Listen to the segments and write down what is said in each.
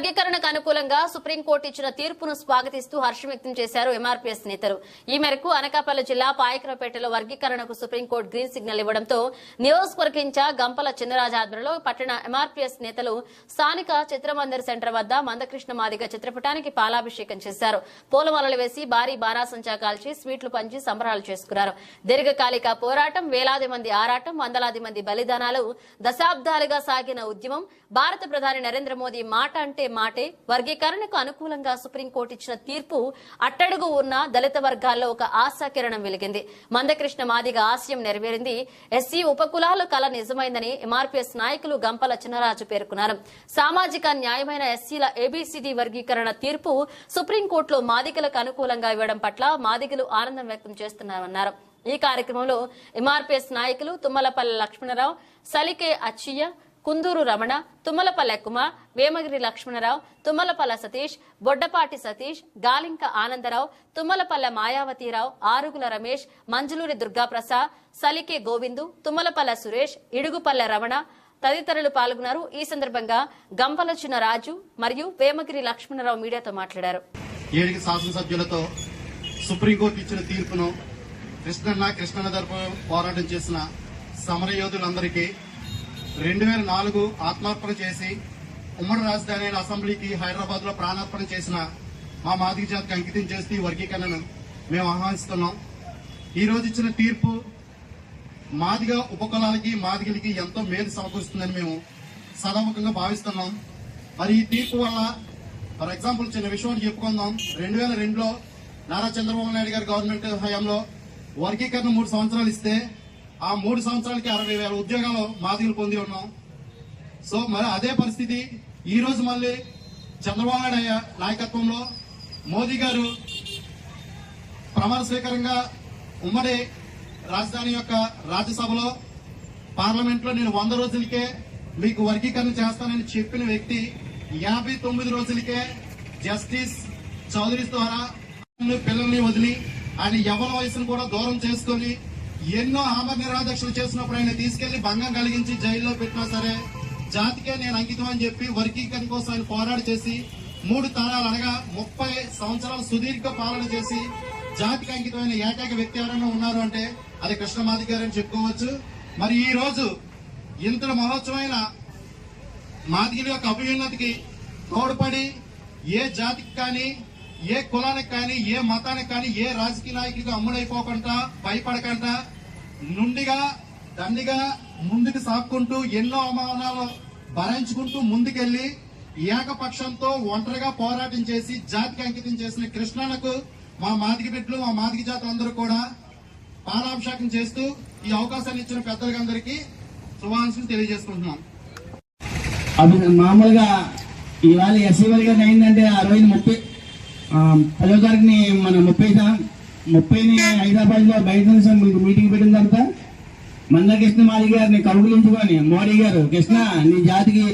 వర్గీకరణకు అనుకూలంగా సుప్రీంకోర్టు ఇచ్చిన తీర్పును స్వాగతిస్తూ హర్షం వ్యక్తం చేశారు ఎంఆర్పీఎస్ నేతలు. ఈ మేరకు అనకాపల్లి జిల్లా పాయకరపేటలో వర్గీకరణకు సుప్రీంకోర్టు గ్రీన్ సిగ్నల్ ఇవ్వడంతో నియోజకవర్గ గంపల చిన్నరాజు ఆధ్వర్యంలో పట్టణ ఎంఆర్పీఎస్ నేతలు స్థానిక చిత్రమందిర్ సెంటర్ వద్ద మందకృష్ణ మాదిగ చిత్రపటానికి పాలాభిషేకం చేశారు. పూలమాలలు వేసి భారీ బారాసంచా కాల్చి స్వీట్లు పంచి సంబరాలు చేసుకున్నారు. దీర్ఘకాలిక పోరాటం వేలాది మంది ఆరాటం వందలాది మంది బలిదానాలు దశాబ్దాలుగా సాగిన ఉద్యమం భారత ప్రధాని నరేంద్ర మోదీ మాట అంటే మాటే వర్గీకరణకు అనుకూలంగా సుప్రీంకోర్టు ఇచ్చిన తీర్పు అట్టడుగు ఉన్న దళిత వర్గాల్లో ఒక ఆశాకిరణం వెలిగింది. మందకృష్ణ మాదిగ ఆశయం నెరవేరింది. ఎస్సీ ఉపకులాల కళ నిజమైందని ఎంఆర్పీఎస్ నాయకులు గంపల చిన్నరాజు పేర్కొన్నారు. సామాజిక న్యాయమైన ఎస్సీల ఏబీసీడీ వర్గీకరణ తీర్పు సుప్రీంకోర్టులో మాదిగలకు అనుకూలంగా ఇవ్వడం పట్ల మాదిగలు ఆనందం వ్యక్తం చేస్తున్నారన్నారు ఈ కార్యక్రమంలో ఎంఆర్పీఎస్ నాయకులు తుమ్మలపల్లి లక్ష్మణరావు సలికే అచ్చియ్య కుందూరు రమణ తుమ్మలపల్లె కుమార్ వేమగిరి లక్ష్మణరావు తుమ్మలపల్ల సతీష్ బొడ్డపాటి సతీష్ గాలింక ఆనందరావు తుమ్మలపల్లె మాయావతిరావు ఆరుగుల రమేష్ మంజులూరి దుర్గాప్రసాద్ సలికే గోవిందు తుమ్మలపల్లె సురేష్ ఇడుగుపల్లె రమణ తదితరులు పాల్గొన్నారు. ఈ సందర్భంగా గంపలచున రాజు మరియు వేమగిరి లక్ష్మణరావు మీడియాతో మాట్లాడారు. శాసనసభ్యులతో సుప్రీంకోర్టు ఇచ్చిన తీర్పును కృష్ణన్న కృష్ణన్న తరపు పోరాటం చేసిన సమరయోధులందరికీ రెండు వేల నాలుగు ఆత్మార్పణ చేసి ఉమ్మడి రాజధాని అయిన అసెంబ్లీకి హైదరాబాద్లో ప్రాణార్పణ చేసిన మా మాదిగ జాతికి అంకితం చేస్తూ ఈ వర్గీకరణను మేము ఆహ్వానిస్తున్నాం. ఈరోజు ఇచ్చిన తీర్పు మాదిగ ఉపకులాలకి మాదిగలకి ఎంతో మేలు సమకూరుస్తుందని మేము సదాముఖంగా భావిస్తున్నాం. మరి ఈ తీర్పు వల్ల ఫర్ ఎగ్జాంపుల్ చిన్న విషయం చెప్పుకుందాం. రెండు వేల రెండులో నారా చంద్రబాబు నాయుడు గారి గవర్నమెంట్ హయాంలో వర్గీకరణ మూడు సంవత్సరాలు ఇస్తే ఆ మూడు సంవత్సరాలకి అరవై వేల ఉద్యోగాలు మాదిగలు పొంది ఉన్నాం. సో మరి అదే పరిస్థితి ఈరోజు మళ్ళీ చంద్రబాబు నాయుడు నాయకత్వంలో మోదీ గారు ప్రమాణ స్వీకారంగా ఉమ్మడి రాజధాని యొక్క రాజ్యసభలో పార్లమెంట్లో నేను వంద రోజులకే మీకు వర్గీకరణ చేస్తానని చెప్పిన వ్యక్తి యాభై తొమ్మిది రోజులకే జస్టిస్ చౌదరి ద్వారా పిల్లల్ని వదిలి ఆయన యవన వయసును కూడా దూరం చేసుకొని ఎన్నో ఆమ నిరాదక్షలు చేసినప్పుడు ఆయన తీసుకెళ్ళి భంగం కలిగించి జైల్లో పెట్టినా సరే జాతికే నేను అంకితం అని చెప్పి వర్గీకరణ కోసం ఆయన పోరాడు చేసి మూడు తరాలు అనగా ముప్పై సంవత్సరాలు సుదీర్ఘ పాలన చేసి జాతికి అంకితమైన ఏకైక వ్యక్తి ఎవరైనా ఉన్నారు అంటే అది కృష్ణమాది గారు అని చెప్పుకోవచ్చు. మరి ఈ రోజు ఇంత మహోత్సవమైన మాదిగిరి యొక్క అభ్యున్నతికి తోడ్పడి ఏ జాతికి కానీ ఏ కులానికి కానీ ఏ మతానికి కానీ ఏ రాజకీయ నాయకుడికి అమ్ముడైపోకుండా భయపడకుండా నుండిగా దండిగా ముందుకు సాక్కుంటూ ఎన్నో అవమానాలు భరించుకుంటూ ముందుకెళ్ళి ఏకపక్షంతో ఒంటరిగా పోరాటం చేసి జాతికి అంకితం చేసిన కృష్ణన్నకు మా మాదిగి బిడ్డలు మా మాదిగి జాతులందరూ కూడా పాలాభిషేకం చేస్తూ ఈ అవకాశాన్ని ఇచ్చిన పెద్దలందరికీ శుభాంశలు తెలియజేసుకుంటున్నాం మామూలుగా ఇవాళ ఎస్సీ వర్గం అయిందంటే ఆ రోజు ముప్పై పదో తారీఖుని మన ముప్పై ముప్పైని హైదరాబాద్లో బయట మీకు మీటింగ్ పెట్టిన తర్వాత మందకృష్ణ మాది గారిని కౌగులించుకొని మోడీ గారు కృష్ణ నీ జాతికి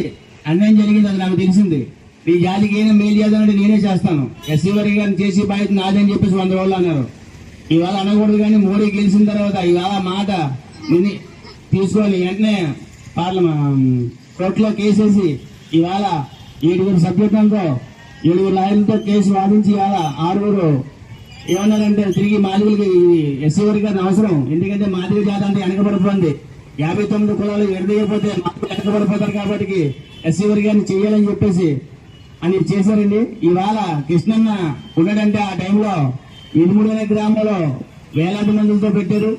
అన్యాయం జరిగింది అది నాకు తెలిసింది. నీ జాతికి ఏమైనా మేలు చేద్దామంటే నేనే చేస్తాను. ఎస్సీ వర్గాన్ని చేసి బాధ్యత నాదని చెప్పేసి వంద రోజులు అన్నారు. ఇవాళ అనకూడదు కానీ మోడీ గెలిచిన తర్వాత ఇవాళ మాట విని తీసుకొని వెంటనే పార్లమెంట్ కోర్టులో కేసేసి ఇవాళ ఏడుగురు సభ్యత్వంతో ఏడుగురు లాయర్లతో కేసు వాదించి ఇవాళ ఆరుగురు ఏమన్నారంటే తిరిగి మాదిగులకి ఎస్సీ వర్గాన్ని అవసరం. ఎందుకంటే మాదిగ జాత అంటే వెనకబడిపోయింది. యాభై తొమ్మిది కులాలు ఎడదీయకపోతే మాదిగలు వెనకబడిపోతారు కాబట్టి ఎస్సీ వర్గాన్ని చేయాలని చెప్పేసి అని చేశారండి. ఇవాళ కృష్ణన్న ఉన్నాడంటే ఆ టైంలో ఇరుమూడు గ్రామంలో వేలాది మందితో పెట్టారు.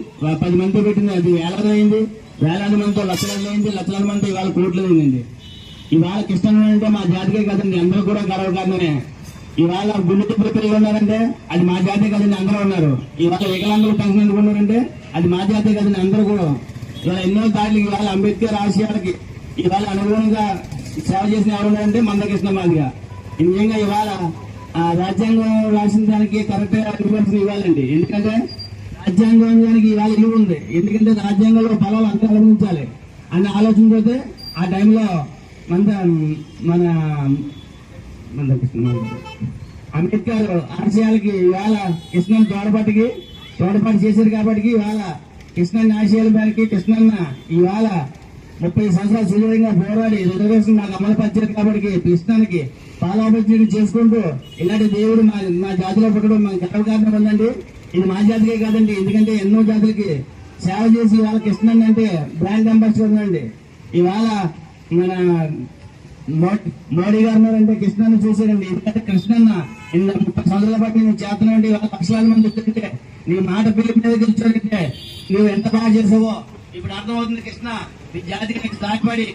పది మందితో పెట్టింది. అది వేలాది అయింది. వేలాది మందితో లక్షలాది అయింది. లక్షలాది మందితో ఇవాళ కోట్లు అయిందండి ఇవాళ కృష్ణన్న అంటే మా జాతికే కదండి అందరూ కూడా గర్వకారణమే. ఇవాళ గుండె ప్రిపేర్ ఉన్నారంటే అది మా జాతే కదండి అందరూ ఉన్నారు. ఇవాళ వికలాంగులు పెన్షన్ ఎందుకున్నారంటే అది మా జాతే కదండి అందరూ కూడా. ఇవాళ ఎన్నో దాడులు ఇవాళ అంబేద్కర్ ఆశయాలకి ఇవాళ అనుగుణంగా సేవ చేసిన ఎవరు ఉన్నారంటే మందకృష్ణ మాదిగా. నిజంగా ఇవాళ రాజ్యాంగం రాసిన దానికి కరెక్ట్ అనుకోవాల్సిన ఇవ్వాలండి. ఎందుకంటే రాజ్యాంగానికి ఇవాళ ఇల్లు ఉంది. ఎందుకంటే రాజ్యాంగంలో ఫలాలు అంతా గమనించాలి అన్న ఆలోచనతో ఆ టైంలో మన మన మందకృష్ణ అంబేద్కర్ ఆశయాలకి ఇవాళ కృష్ణన్ తోడపాటికి తోడపాటు చేశారు కాబట్టి ఇవాళ కృష్ణన్ ఆశయాల మేరకి కృష్ణన్న ఇవాళ ముప్పై సంవత్సరాలు సుదీర్ఘంగా పోరాడి రిజర్వేషన్ నాకు అమలు పరిచారు కాబట్టి కృష్ణానికి పాలాపరిచయం చేసుకుంటూ ఇలాంటి దేవుడు మా మా జాతిలో పుట్టడం మాకు గర్వకారణం ఉందండి. ఇది మా జాతికే కాదండి ఎందుకంటే ఎన్నో జాతులకి సేవ చేసి ఇవాళ కృష్ణన్ అంటే బ్రాండ్ అంబాసిడర్ ఉందండి ఇవాళ మన మోడీ గారు అంటే కృష్ణాన్ని చూసారండి ఎందుకంటే కృష్ణన్న ఇన్ని ముప్పై సంవత్సరాల పాటు నేను చేస్తున్నాండి లక్షలాది మంది వస్తుంటే నీ మాట పేరు మీద గెలిచాడంటే నువ్వు ఎంత బాగా చేసావో ఇప్పుడు అర్థమవుతుంది కృష్ణ. నీ జాతికి నీకు సాయపడి